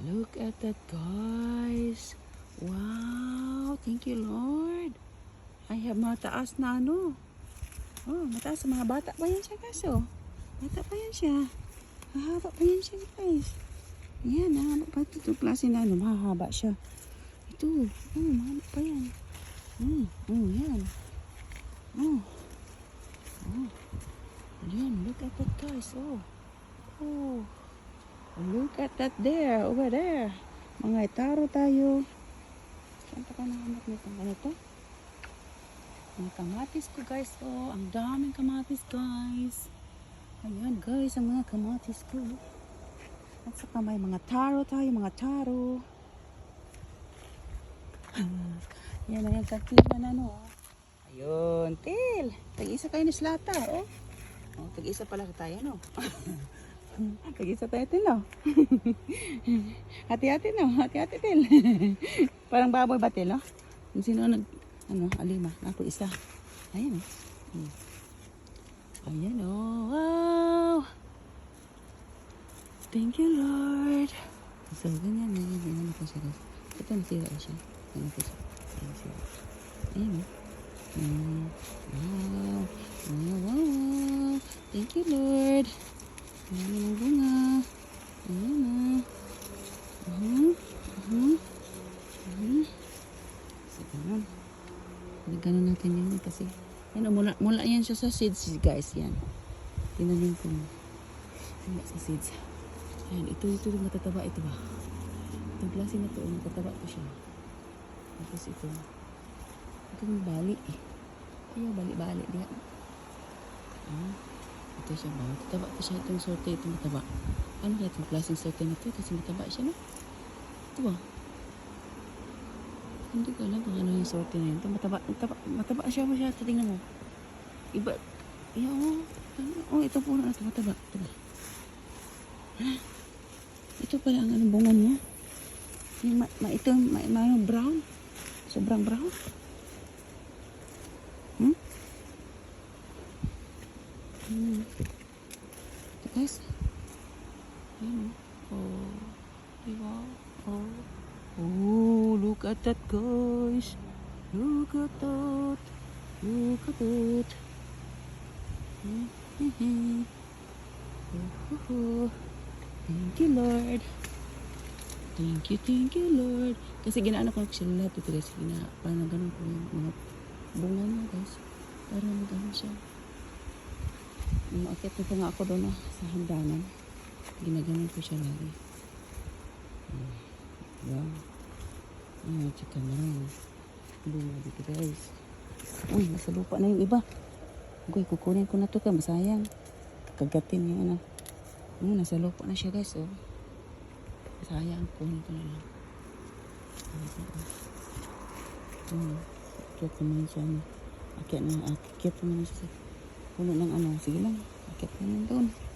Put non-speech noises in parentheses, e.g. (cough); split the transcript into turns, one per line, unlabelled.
Look at that, guys. Wow, thank you, Lord. I have mataas na ano. Oh, mataas. Mga bata pa yan siya, guys, oh. Bata pa yan siya. Mahaba pa yan siya, guys. Yan, mahaba pa ito. Klase na ano, mahaba siya. Ito, oh, mahaba pa yan. Hmm, oh, yan. Oh. Oh. Yan, look at that, guys, oh. Oh. Look at that there, over there. Mga itaro tayo. Saan pa ka nahanap nitong ganito? Mga kamatis ko guys. Oh, ang daming kamatis guys. Ayan guys, ang mga kamatis ko. At saka may mga taro tayo, mga taro. Yan ang nagkakita na no. Ayun, til. Tag-isa kayo ni Slata, oh. Oh, tag-isa pala tayo, no? (laughs) Tag-isa tayo, til, no? Hati-hati, no? Hati-hati, til. Parang baboy ba, til, no? Sino nag, ano, alima. Ako isa. Ayan, oh. Hmm. Ayan, oh. Wow! Thank you, Lord. So, ganyan, ganyan, ganyan ko siya. Ito, nasira siya. Ganyan ko siya. Ayan, siya. Ayan. Mm. Wow. Wow, wow, wow. Thank you, Lord. Ayan ang bunga. Ayan na. Uh-huh. Uh-huh. Ganun. Natin yun eh, kasi yan, oh, mula, mula yan siya sa seeds, guys. Yan. Niyo kung mula sa seeds. Ayan, ito, ito, matataba ito ba? Itong klase na to, matataba to siya. Tapos ito, ito yung bali eh. Ayaw, bali-bali diya. Ah, ito siya ba? Mataba to siya itong sorte, itong mataba. Ano kaya itong klaseng sorte na to? Kasi mataba siya, no? Ito ba? Hindi ko alam kung ano yung sorte na yun. Ito, mataba, mataba, mataba siya mo siya. Tingnan mo. Iba. Iya, oh. Oh, ito po na ito. Mataba. Ito ba? Ah, Ito pala ang anong bunga niya. Yung ma, ma ito, ma, ma, ano, brown. Sobrang brown. Hmm? Hmm. Guys. Ayan oh. Diba? Oh. Oh, look at that guys. Look at that. Look at that. Oh. Thank you, Lord. Thank you, thank you, Lord. Kasi ginaano ko sila lahat ito guys. Gina, parang ganun ko yung mga bunga niya guys. Para magano siya. Umakit na pa nga ako doon ah, sa hagdanan. Ginaganon ko siya lagi. Hmm. Wow. Ay, tsaka marami. Bunga dito guys. Uy, nasa lupa na yung iba. Uy, kukunin ko na to ka. Masayang. Kagatin yung ano. Hmm, nasa lupa na siya guys. Oh. Sayang, kunin ko na lang. Hmm. Ito ko naman siya. Ano. Akit na, akit naman siya. Puno ng ano. Sige lang. Akit naman doon.